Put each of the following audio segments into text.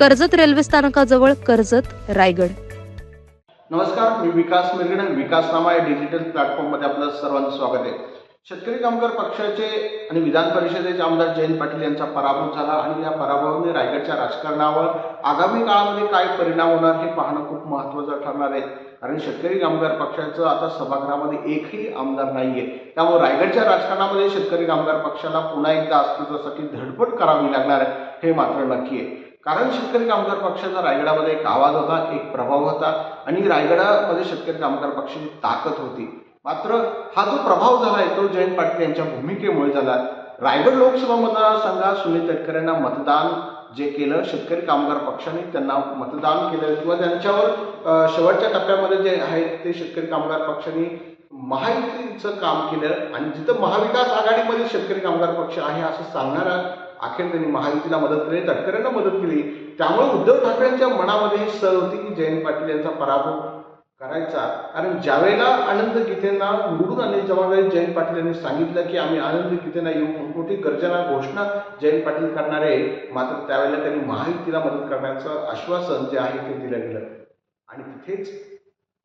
Karjat railway स्थानकाजवळ कर्जत रायगड. नमस्कार मी विकास मिरगण विकासनामा या डिजिटल प्लॅटफॉर्ममध्ये आपलं सर्वांचं स्वागत आहे. शेतकरी कामगार पक्षाचे आणि विधान परिषदेचे आमदार जयंत पाटील यांचा पराभव झाला आणि या पराभवाने रायगडच्या राजकारणावर आगामी काळामध्ये काय परिणाम होणार हे पाहणं खूप महत्त्वाचं ठरणार आहे. कारण शेतकरी कामगार पक्षाचं आता सभागृहामध्ये एकही आमदार नाहीये. त्यामुळे रायगडच्या राजकारणामध्ये शेतकरी कामगार पक्षाला पुन्हा एकदा अस्तित्वासाठी धडपड करावी लागणार आहे हे मात्र नक्की आहे. कारण शेतकरी कामगार पक्षाचा रायगडामध्ये एक आवाज होता एक प्रभाव होता आणि रायगडामध्ये शेतकरी कामगार पक्षाची ताकद होती. मात्र हा जो प्रभाव झाला आहे तो जयंत पाटील यांच्या भूमिकेमुळे झाला. रायगड लोकसभा मतदारसंघात सुनील तटकरेंना मतदान जे केलं शेतकरी कामगार पक्षाने त्यांना मतदान केलं किंवा त्यांच्यावर शेवटच्या टप्प्यामध्ये जे आहे ते शेतकरी कामगार पक्षाने महायुतीचं काम केलं. आणि जिथं महाविकास आघाडीमध्ये शेतकरी कामगार पक्ष आहे असं सांगणारा अखेर त्यांनी महायुतीला मदत केली तटकऱ्यांना मदत केली. त्यामुळे उद्धव ठाकरेंच्या मनामध्ये ही सर होती की जयंत पाटील यांचा पराभव करायचा. कारण ज्यावेळेला आनंद गीतेंना निवडून आणण्याची जबाबदारी जयंत पाटील यांनी सांगितलं की आम्ही आनंद गीतेंना येऊ मोठी गर्जना घोषणा जयंत पाटील करणार आहे मात्र त्यावेळेला त्यांनी महायुतीला मदत करण्याचं आश्वासन जे आहे ते दिलं गेलं. आणि तिथेच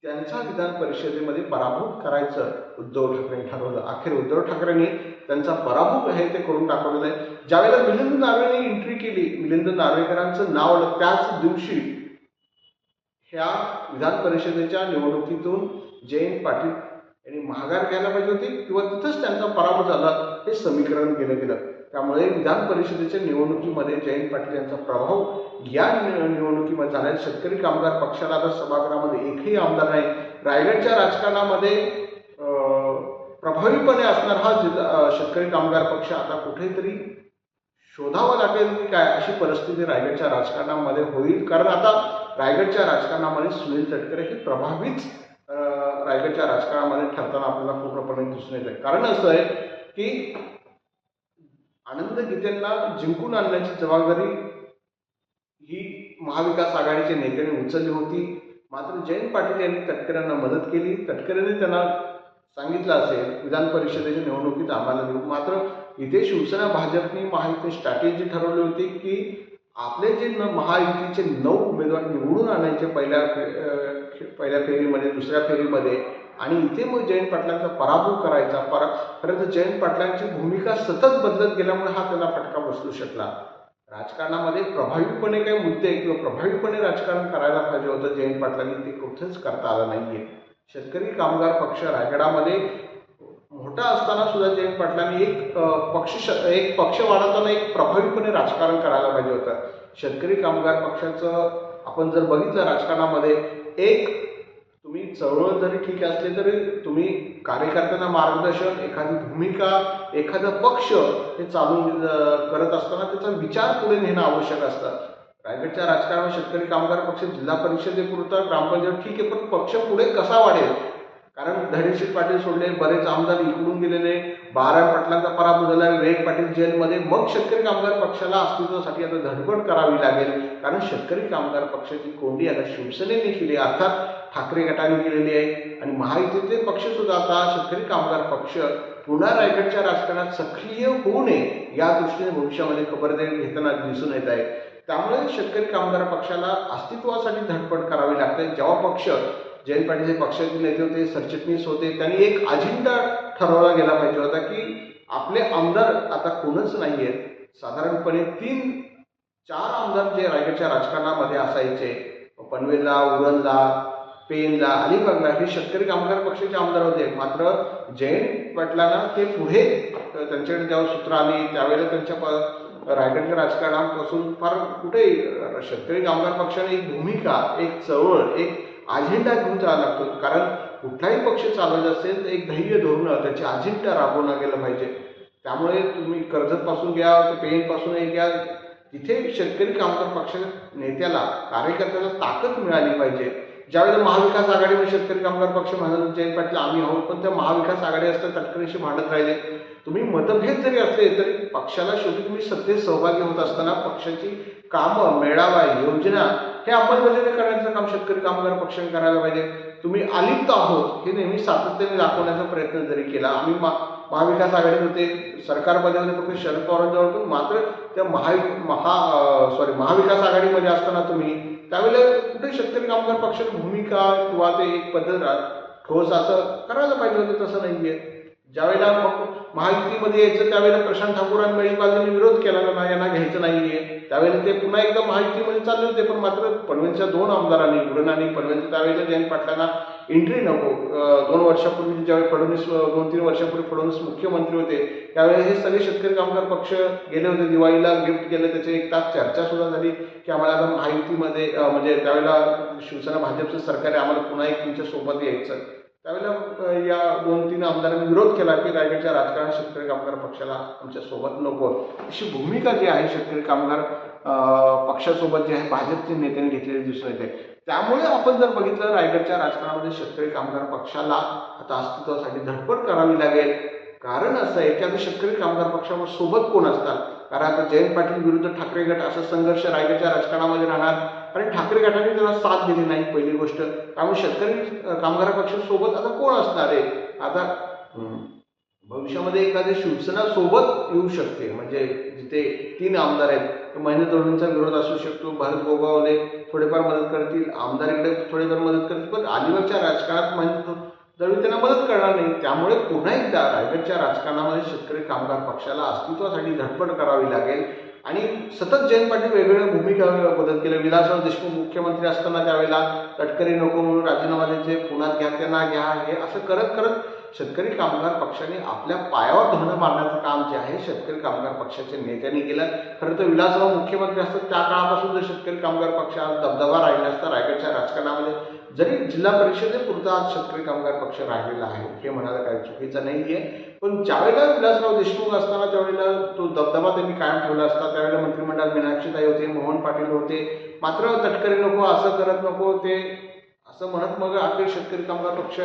त्यांचा विधान परिषदेमध्ये पराभूत करायचं उद्धव ठाकरेंनी ठरवलं. अखेर उद्धव ठाकरेंनी त्यांचा पराभूत आहे ते करून टाकवलेलं आहे. ज्यावेळेला मिलिंद नार्वेने एंट्री केली मिलिंद नार्वेकरांचं नाव आलं त्याच दिवशी ह्या विधान परिषदेच्या निवडणुकीतून जयंत पाटील यांनी माघार घ्यायला पाहिजे होती किंवा तिथंच त्यांचा पराभव झाला हे समीकरण केलं गेलं. त्यामुळे विधान परिषदेच्या निवडणुकीमध्ये जयंत पाटील यांचा प्रभाव या निवडणुकीमध्ये झाला शेतकरी कामगार पक्षाला आता सभागृहामध्ये एकही आमदार नाही. रायगडच्या राजकारणामध्ये प्रभावीपणे असणार हा जिल्हा शेतकरी कामगार पक्ष आता कुठेतरी शोधावा लागेल की काय अशी परिस्थिती रायगडच्या राजकारणामध्ये होईल. कारण आता रायगडच्या राजकारणामध्ये सुनील तटकरे हे प्रभावीच रायगडच्या राजकारणामध्ये ठरताना आपल्याला पूर्णपणे दिसून येत आहे कारण असं आहे की आनंद गीतेंना जिंकून आणण्याची जबाबदारी ही महाविकास आघाडीच्या नेत्यांनी उचलली होती. मात्र जयंत पाटील यांनी तटकऱ्यांना मदत केली. तटकऱ्यांनी त्यांना सांगितलं असेल विधान परिषदेच्या निवडणुकीत आम्हाला देऊ मात्र इथे शिवसेना भाजपने महायुती स्ट्रॅटेजी ठरवली होती की आपले जे न महायुतीचे नऊ उमेदवार निवडून आणायचे पहिल्या फे- पहिल्या फेरीमध्ये दुसऱ्या फेरीमध्ये आणि इथे मग जयंत पाटलांचा पराभव करायचा परा परंतु जयंत पाटलांची भूमिका सतत बदलत गेल्यामुळे हा त्याला फटका बसू शकला. राजकारणामध्ये प्रभावीपणे काही मुद्दे किंवा प्रभावीपणे राजकारण करायला पाहिजे होतं जयंत पाटलांनी ते कुठेच करता आलं नाहीये. शेतकरी कामगार पक्ष रायगडामध्ये मोठा असताना सुद्धा जयंत पाटलांनी एक पक्ष श- एक पक्ष वाढवताना एक प्रभावीपणे राजकारण करायला पाहिजे होतं. शेतकरी कामगार पक्षाचं आपण जर बघितलं राजकारणामध्ये एक तुम्ही चळवळ जरी ठीक असली तरी तुम्ही कार्यकर्त्यांना मार्गदर्शन एखादी भूमिका एखादा पक्ष हे चालू करत असताना त्याचा विचार पुढे नेणं आवश्यक असतं. रायगडच्या राजकारणात शेतकरी कामगार पक्ष जिल्हा परिषदेपुरता ग्रामपंचायत ठीक आहे पण पक्ष पुढे कसा वाढेल? कारण धैर्यशील पाटील सोडले बरेच आमदार इकडून गेलेले बारा पाटलांचा पराभव झाला विवेक पाटील जेलमध्ये. मग शेतकरी कामगार पक्षाला अस्तित्वासाठी आता धडपड करावी लागेल. कारण शेतकरी कामगार पक्षाची कोंडी आता शिवसेनेने केली आहे. अर्थात ठाकरे गटाने केलेली आहे. आणि महायुतीतले पक्ष सुद्धा आता शेतकरी कामगार पक्ष पुन्हा रायगडच्या राजकारणात सक्रिय होऊ नये या दृष्टीने भविष्यामध्ये खबरदारी घेताना दिसून येत आहे. त्यामुळे शेतकरी कामगार पक्षाला अस्तित्वासाठी धडपड करावी लागते. जेव्हा पक्ष जयंत पाटील हे पक्षाचे नेते होते सरचिटणीस होते त्यांनी एक अजिंडा ठरवला गेला पाहिजे होता की आपले आमदार आता कोणच नाही आहेत साधारणपणे तीन चार आमदार जे रायगडच्या राजकारणामध्ये असायचे. पनवेलला उरणला पेनला अलिबागला हे शेतकरी कामगार पक्षाचे आमदार होते. मात्र जयंत पाटलांना ते पुढे त्यांच्याकडे जेव्हा सूत्र आली त्यावेळेला त्यांच्या प- रायगडच्या राजकारणापासून फार कुठे शेतकरी कामगार पक्षाने एक भूमिका एक चळवळ एक अजेंडा घेऊन जावा लागतो. कारण कुठलाही पक्ष चालत असेल तर एक धैर्य धोरणं त्याची अजेंडा राबवला गेला पाहिजे. त्यामुळे तुम्ही कर्जतपासून घ्या पेनपासूनही घ्या. तिथे शेतकरी कामगार पक्ष नेत्याला कार्यकर्त्याला ताकद मिळाली पाहिजे. ज्यावेळेला महाविकास आघाडीमध्ये शेतकरी कामगार पक्ष म्हणत जयंत पाटील आम्ही आहोत पण त्या महाविकास आघाडी असतात तटकरीशी भांडत राहिले. तुम्ही मतभेद जरी असले तरी पक्षाला शेवटी तुम्ही सत्तेत सहभागी होत असताना पक्षाची कामं मेळावा योजना हे अंमलबजावणी करण्याचं काम शेतकरी कामगार पक्षाने करायला पाहिजे. तुम्ही अलिप्त आहोत हे नेहमी सातत्याने दाखवण्याचा प्रयत्न जरी केला. आम्ही महाविकास आघाडीत होते सरकार होते फक्त शरद पवारांजवळ मात्र त्या महा महा सॉरी महाविकास आघाडीमध्ये असताना तुम्ही त्यावेळेला कुठे शेतकरी कामगार पक्षाची भूमिका किंवा ते एक पद्धत ठोस असं करायला पाहिजे होतं तसं नाहीये. ज्यावेळेला मग महायुतीमध्ये यायचं त्यावेळेला प्रशांत ठाकूर आणि महेश विरोध केला ना यांना घ्यायचं नाहीये. त्यावेळेला ते पुन्हा एकदा महायुतीमध्ये चालले होते पण मात्र पनवेलच्या दोन आमदारांनी उडण आणि पनवेलच्या त्यावेळेला जयंत पाटलांना एंट्री नको. दोन वर्षापूर्वी ज्यावेळी फडणवीस दोन तीन वर्षापूर्वी फडणवीस मुख्यमंत्री होते त्यावेळेला हे सगळे शेतकरी कामगार पक्ष गेले होते. दिवाळीला गिफ्ट केले त्याची एक तास चर्चा सुद्धा झाली की आम्हाला आता माहितीमध्ये म्हणजे त्यावेळेला शिवसेना भाजपचं सरकार आहे आम्हाला पुन्हा एक तुमच्यासोबत यायचं. त्यावेळेला या दोन तीन आमदारांनी विरोध केला की रायगडच्या राजकारण शेतकरी कामगार पक्षाला आमच्यासोबत नको. अशी भूमिका जी आहे शेतकरी कामगार पक्षासोबत जी आहे भाजपचे नेत्यांनी घेतलेली दिसून येते. त्यामुळे आपण जर बघितलं रायगडच्या राजकारणामध्ये शेतकरी कामगार पक्षाला आता अस्तित्वासाठी धडपड करावी लागेल. कारण असं आहे की आता शेतकरी कामगार पक्षावर सोबत कोण असतात? कारण आता जयंत पाटील विरुद्ध ठाकरे गट असा संघर्ष रायगडच्या राजकारणामध्ये राहणार. आणि ठाकरे गटाने त्याला साथ दिली नाही पहिली गोष्ट. त्यामुळे शेतकरी कामगार पक्षासोबत आता कोण असणार आहे? आता भविष्यामध्ये एखादी शिवसेना सोबत येऊ शकते. म्हणजे जिथे तीन आमदार आहेत. तर महेंद्र धोरणचा विरोध असू शकतो भारत गोगावले थोडेफार मदत करतील आमदारीकडे थोडेफार मदत करतील पण अलिबागच्या राजकारणात महेंद्र दळवी त्यांना मदत करणार नाही. त्यामुळे पुन्हा एकदा रायगडच्या राजकारणामध्ये शेतकरी कामगार पक्षाला अस्तित्वासाठी धडपड करावी लागेल. आणि सतत जयंत पाटील वेगवेगळ्या भूमिका बदल केल्या विलासराव देशमुख मुख्यमंत्री असताना त्यावेळेला तटकरी नको म्हणून राजीनामा द्यायचे पुण्यात घ्या त्यांना घ्या हे असं करत करत शेतकरी कामगार पक्षाने आपल्या पायावर धरणं मारण्याचं काम जे आहे शेतकरी कामगार पक्षाच्या नेत्यांनी केलं. खरं तर विलासराव मुख्यमंत्री असतात त्या काळापासून जर शेतकरी कामगार पक्षाला दबदबा राहिला असता रायगडच्या राजकारणामध्ये जरी जिल्हा परिषदेपुरता आज शेतकरी कामगार पक्ष राहिलेला आहे हे म्हणायला काही चुकीचं नाही आहे पण ज्यावेळेला विलासराव देशमुख असताना त्यावेळेला तो दबदबा त्यांनी कायम ठेवला असता त्यावेळेला मंत्रिमंडळात मीनाक्षीताई होते मोहन पाटील होते. मात्र तटकरी नको असं करत नको ते असं म्हणत मग अखेर शेतकरी कामगार पक्ष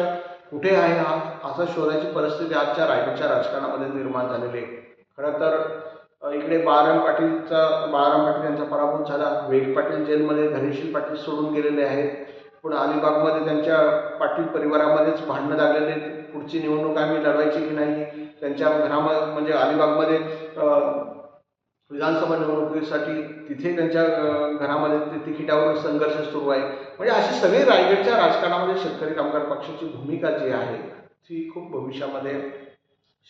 कुठे आहे हा? असं शोधायची परिस्थिती आजच्या रायगडच्या राजकारणामध्ये निर्माण झालेली आहे. खरं तर इकडे बाळाराम पाटीलचा बाळाराम पाटील यांचा पराभूत झाला. वेग पाटील जेलमध्ये धनेशील पाटील सोडून गेलेले आहेत. पण अलिबागमध्ये त्यांच्या पाटील परिवारामध्येच भांडणं लागलेले आहेत. पुढची निवडणूक आम्ही लढवायची की नाही? त्यांच्या घरामध्ये म्हणजे अलिबागमध्ये विधानसभा निवडणुकीसाठी तिथे त्यांच्या घरामध्ये ते तिकिटावर संघर्ष सुरू आहे. म्हणजे अशी सगळी रायगडच्या राजकारणामध्ये शेतकरी कामगार पक्षाची भूमिका जी आहे ती खूप भविष्यामध्ये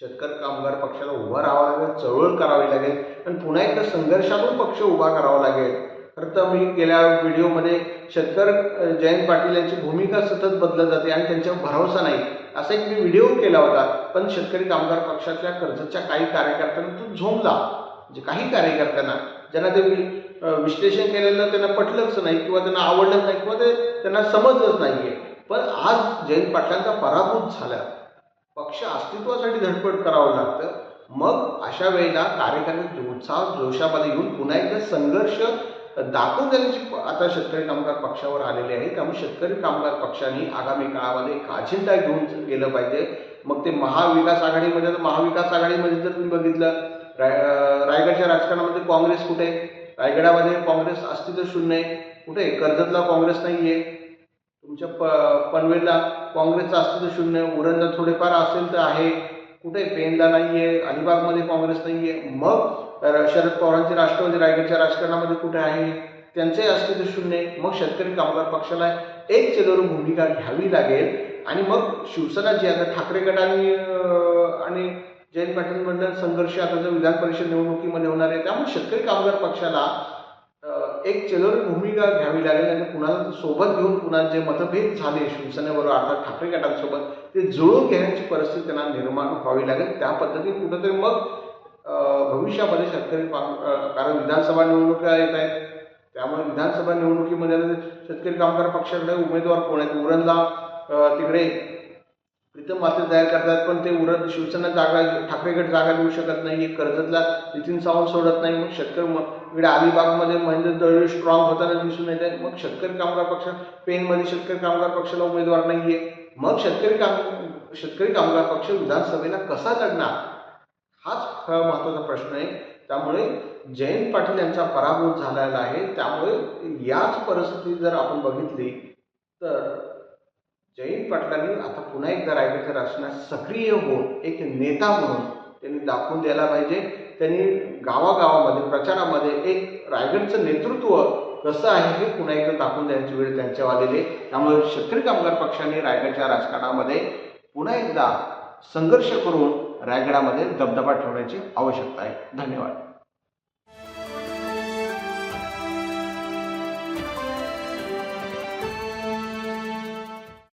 शेतकरी कामगार पक्षाला उभा राहावं लागेल चळवळ करावी लागेल आणि पुन्हा एकदा संघर्षातून पक्ष उभा करावा लागेल. खरं तर मी गेल्या व्हिडिओमध्ये शेतकर जयंत पाटील यांची भूमिका सतत बदलत जाते आणि त्यांच्यावर भरोसा नाही असा एक मी व्हिडिओ केला होता. पण शेतकरी कामगार पक्षातल्या कर्जतच्या काही कार्यकर्त्यांना तो झोंबला. म्हणजे काही कार्यकर्त्यांना ज्यांना ते विश्लेषण केलेलं त्यांना पटलंच नाही किंवा त्यांना आवडलंच नाही किंवा ते त्यांना समजलंच नाहीये. पण आज जयंत पाटलांचा पराभूत झाला. पक्ष अस्तित्वासाठी धडपड करावं लागतं. मग अशा वेळेला कार्यकर्ते उत्साह जोशामध्ये येऊन पुन्हा एकदा संघर्ष दाखवून देण्याची आता शेतकरी कामगार पक्षावर आलेले आहे त्यामुळे शेतकरी कामगार पक्षाने आगामी काळामध्ये एक अजेंडा घेऊन गेलं पाहिजे. मग ते महाविकास आघाडीमध्ये तर महाविकास आघाडीमध्ये जर तुम्ही बघितलं राय रायगडच्या राजकारणामध्ये काँग्रेस कुठे? रायगडामध्ये काँग्रेस अस्तित्व शून्य आहे. कुठे? कर्जतला काँग्रेस नाही आहे तुमच्या प पनवेलला काँग्रेसचं अस्तित्व शून्य आहे. उरणला थोडेफार असेल तर आहे. कुठे? पेनला नाही आहे अलिबागमध्ये काँग्रेस नाही आहे मग शरद पवारांचे राष्ट्रवादी रायगडच्या राजकारणामध्ये कुठे आहे? त्यांचे अस्तित्व शून्य आहे. मग शेतकरी कामगार पक्षाला एक चेलोर भूमिका घ्यावी लागेल. आणि मग शिवसेना जी आता ठाकरे गटाने आणि जयंत पाटील मंडळ संघर्ष आता जो विधान परिषद निवडणुकीमध्ये होणार आहे त्यामुळे शेतकरी कामगार पक्षाला एक चेलोर भूमिका घ्यावी लागेल आणि कुणाला सोबत घेऊन पुन्हा जे मतभेद झाले शिवसेनेबरोबर अर्थात ठाकरे गटांसोबत ते जुळवून घेण्याची परिस्थिती त्यांना निर्माण व्हावी लागेल. त्या पद्धतीने कुठंतरी मग भविष्यामध्ये शेतकरी कारण विधानसभा निवडणुका येत आहेत त्यामुळे विधानसभा निवडणुकीमध्ये शेतकरी कामगार पक्षाकडे उमेदवार कोण आहेत? उरणला तिकडे प्रीतम माते तयार करतात पण ते उरण शिवसेना जागा ठाकरेगड जागा देऊ शकत नाही कर्जतला नितीन सावंत सोडत नाही मग शेतकरी इकडे अलिबागमध्ये महेंद्र दळवी स्ट्रॉंग होताना दिसून येत आहे मग शेतकरी कामगार पक्ष पेनमध्ये शेतकरी कामगार पक्षाला उमेदवार नाही आहे मग शेतकरी काम शेतकरी कामगार पक्ष विधानसभेला कसा लढणार? हाच खरा महत्त्वाचा प्रश्न आहे. त्यामुळे जयंत पाटील यांचा पराभव झालेला आहे. त्यामुळे याच परिस्थिती जर आपण बघितली तर जयंत पाटलांनी आता पुन्हा एकदा रायगडच्या राजकारणात सक्रिय होऊन एक नेता म्हणून त्यांनी दाखवून द्यायला पाहिजे. त्यांनी गावागावामध्ये प्रचारामध्ये एक रायगडचं नेतृत्व कसं आहे हे पुन्हा एकदा दाखवून देण्याची वेळ त्यांच्यावर आलेली आहे. त्यामुळे शेतकरी कामगार पक्षाने रायगडच्या राजकारणामध्ये पुन्हा एकदा संघर्ष करून रायगडामध्ये दबदबा ठेवण्याची आवश्यकता आहे. धन्यवाद.